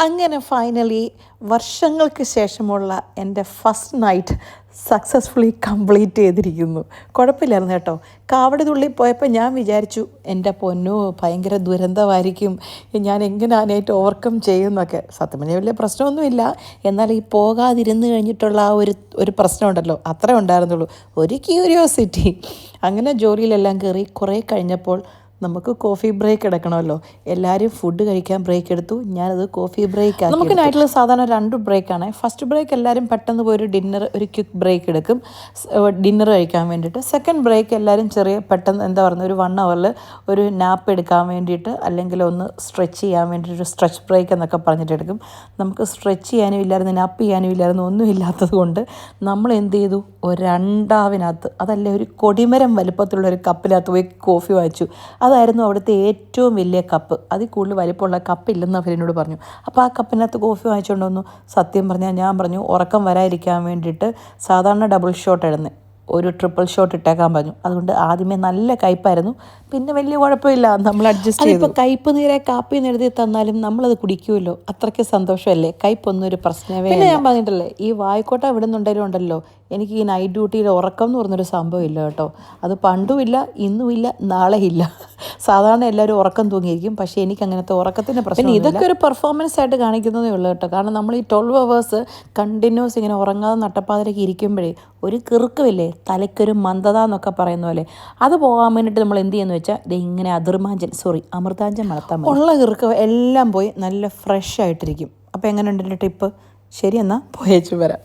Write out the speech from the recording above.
അങ്ങനെ ഫൈനലി വർഷങ്ങൾക്ക് ശേഷമുള്ള എന്റെ ഫസ്റ്റ് നൈറ്റ് സക്സസ്ഫുള്ളി കംപ്ലീറ്റ് ചെയ്തിരിക്കുന്നു. കുഴപ്പമില്ലായിരുന്നു കേട്ടോ. കാവടി തുള്ളി പോയപ്പോൾ ഞാൻ വിചാരിച്ചു എന്റെ പൊന്നു ഭയങ്കര ദുരന്തമായിരിക്കും. ഞാൻ എങ്ങനെ അതിനായിട്ട് ഓവർകം ചെയ്യുമെന്നൊക്കെ സത്യം പറഞ്ഞാൽ വലിയ പ്രശ്നമൊന്നുമില്ല. എന്നാൽ ഈ പോകാതിരുന്ന് കഴിഞ്ഞിട്ടുള്ള ആ ഒരു ഒരു പ്രശ്നമുണ്ടല്ലോ അത്രേ ഉണ്ടായിരുന്നുള്ളൂ. ഒരു ക്യൂരിയോസിറ്റി അങ്ങനെ ജോലിയിലെല്ലാം കയറി കുറേ കഴിഞ്ഞപ്പോൾ നമുക്ക് കോഫി ബ്രേക്ക് എടുക്കണമല്ലോ. എല്ലാവരും ഫുഡ് കഴിക്കാൻ ബ്രേക്ക് എടുത്തു. ഞാനത് കോഫി ബ്രേക്ക് നമുക്ക് നൈറ്റിൽ സാധാരണ രണ്ട് ബ്രേക്കാണ് ഫസ്റ്റ് ബ്രേക്ക് എല്ലാവരും പെട്ടെന്ന് പോയി ഒരു ഡിന്നർ ഒരു ക്വിക്ക് ബ്രേക്ക് എടുക്കും ഡിന്നർ കഴിക്കാൻ വേണ്ടിയിട്ട്. സെക്കൻഡ് ബ്രേക്ക് എല്ലാവരും ചെറിയ പെട്ടെന്ന് എന്താ പറയുക ഒരു വൺ അവറിൽ ഒരു നാപ്പ് എടുക്കാൻ വേണ്ടിയിട്ട് അല്ലെങ്കിൽ ഒന്ന് സ്ട്രെച്ച് ചെയ്യാൻ വേണ്ടിയിട്ട് ഒരു സ്ട്രെച്ച് ബ്രേക്ക് എന്നൊക്കെ പറഞ്ഞിട്ട് എടുക്കും. നമുക്ക് സ്ട്രെച്ച് ചെയ്യാനും ഇല്ലായിരുന്നു നാപ്പ് ചെയ്യാനും ഇല്ലായിരുന്നു ഒന്നും ഇല്ലാത്തത് കൊണ്ട് നമ്മൾ എന്ത് ചെയ്തു? ഒരു രണ്ടാവിനകത്ത് അതല്ലേ ഒരു കൊടിമരം വലുപ്പത്തിലുള്ള ഒരു കപ്പിനകത്ത് പോയി കോഫി വാങ്ങിച്ചു അതായിരുന്നു അവിടുത്തെ ഏറ്റവും വലിയ കപ്പ്. അതിൽ കൂടുതൽ വലിപ്പമുള്ള കപ്പില്ലെന്ന് അവരെന്നോട് പറഞ്ഞു. അപ്പോൾ ആ കപ്പിനകത്ത് കോഫി വാങ്ങിച്ചുകൊണ്ട് വന്നു. സത്യം പറഞ്ഞാൽ ഞാൻ പറഞ്ഞു ഉറക്കം വരാതിരിക്കാൻ വേണ്ടിയിട്ട് സാധാരണ ഡബിൾ ഷോട്ട് ഇടുന്നത് ഒരു ട്രിപ്പിൾ ഷോട്ട് ഇട്ടേക്കാൻ പറഞ്ഞു. അതുകൊണ്ട് ആദ്യമേ നല്ല കയ്പായിരുന്നു. പിന്നെ വലിയ കുഴപ്പമില്ല. നമ്മൾ അഡ്ജസ്റ്റ് ചെയ്തു. കയ്പ് നേരെ കാപ്പി എഴുതി തന്നാലും നമ്മളത് കുടിക്കുമല്ലോ. അത്രയ്ക്ക് സന്തോഷമല്ലേ? കയ്പൊന്നും ഒരു പ്രശ്നമേ പിന്നെ ഞാൻ പറഞ്ഞിട്ടല്ലേ ഈ വായിക്കോട്ട വിടുന്നുണ്ടെങ്കിലും ഉണ്ടല്ലോ. എനിക്ക് ഈ നൈറ്റ് ഡ്യൂട്ടിയിൽ ഉറക്കം എന്ന് പറഞ്ഞൊരു സംഭവം ഇല്ല കേട്ടോ. അത് പണ്ടുമില്ല ഇന്നുമില്ല നാളെയില്ല. നാളെ ഇല്ല സാധാരണ എല്ലാവരും ഉറക്കം തൂങ്ങിയിരിക്കും. പക്ഷേ എനിക്ക് അങ്ങനത്തെ ഉറക്കത്തിന്റെ പ്രശ്നം ഇതൊക്കെ ഒരു പെർഫോമൻസ് ആയിട്ട് കാണിക്കുന്നതേ ഉള്ളൂ കേട്ടോ. കാരണം നമ്മൾ ഈ ട്വൽവ് അവേഴ്സ് കണ്ടിന്യൂസ് ഇങ്ങനെ ഉറങ്ങാതെ നട്ടപ്പാതിരക്ക് ഇരിക്കുമ്പോഴേ ഒരു കിറുക്കുമില്ലേ? തലയ്ക്കൊരു മന്ദത എന്നൊക്കെ പറയുന്ന പോലെ. അത് പോകാൻ വേണ്ടിയിട്ട് നമ്മൾ എന്ത് ചെയ്യുന്നു വെച്ചാൽ ദേ ഇങ്ങനെ അതിർമാഞ്ചൻ സോറി അമൃതാഞ്ചൻ വളർത്താൻ ഉള്ള കിറുക്ക് എല്ലാം പോയി നല്ല ഫ്രഷ് ആയിട്ടിരിക്കും. അപ്പോൾ എങ്ങനെയുണ്ട് എന്റെ ടിപ്പ് ശരി എന്നാൽ പോയേച്ചു വരാം.